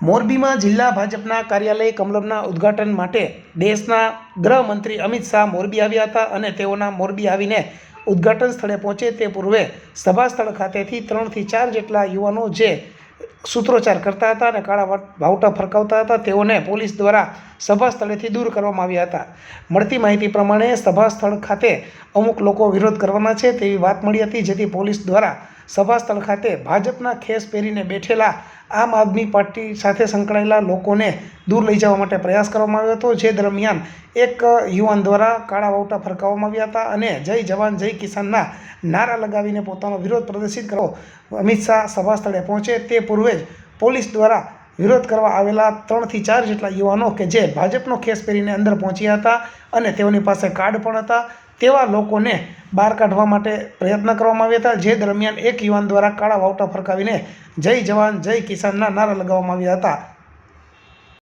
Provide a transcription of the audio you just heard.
મોરબીમાં જિલ્લા ભાજપના કાર્યાલય કમલમના ઉદ્ઘાટન માટે દેશના ગૃહમંત્રી અમિત શાહ મોરબી આવ્યા હતા અને તેઓના મોરબી આવીને ઉદ્ઘાટન સ્થળે પહોંચે તે પૂર્વે સભા સ્થળ ખાતેથી ત્રણથી ચાર જેટલા યુવાનો જે સૂત્રોચ્ચાર કરતા હતા અને કાળા વાટ- વાવટા ફરકાવતા હતા. તેઓને પોલીસ દ્વારા સભા સ્થળેથી દૂર કરવામાં આવ્યા હતા. મળતી માહિતી પ્રમાણે સભા સ્થળ ખાતે અમુક લોકો વિરોધ કરવાના છે તેવી વાત મળી હતી, જેથી પોલીસ દ્વારા સભા સ્થળ ખાતે ભાજપના ખેસ પહેરીને બેઠેલા આમ આદમી પાર્ટી સાથે સંકળાયેલા લોકોને દૂર લઈ જવા માટે પ્રયાસ કરવામાં આવ્યો હતો. જે દરમિયાન એક યુવાન દ્વારા કાળા વાવટા ફરકાવવામાં આવ્યા હતા અને જય જવાન, જય કિસાનના નારા લગાવીને પોતાનો વિરોધ પ્રદર્શિત કરો, અમિત શાહ સભા સ્થળે પહોંચે તે પૂર્વે જ પોલીસ દ્વારા વિરોધ કરવા આવેલા ત્રણથી ચાર જેટલા યુવાનો કે જે ભાજપનો ખેસ પહેરીને અંદર પહોંચ્યા હતા અને તેઓની પાસે કાર્ડ પણ હતા. તેવા લોકોને બહાર કાઢવા માટે પ્રયત્ન કરવામાં આવ્યા હતા. જે દરમિયાન એક યુવાન દ્વારા કાળા વાવટા ફરકાવીને જય જવાન, જય કિસાનના નારા લગાવવામાં આવ્યા હતા.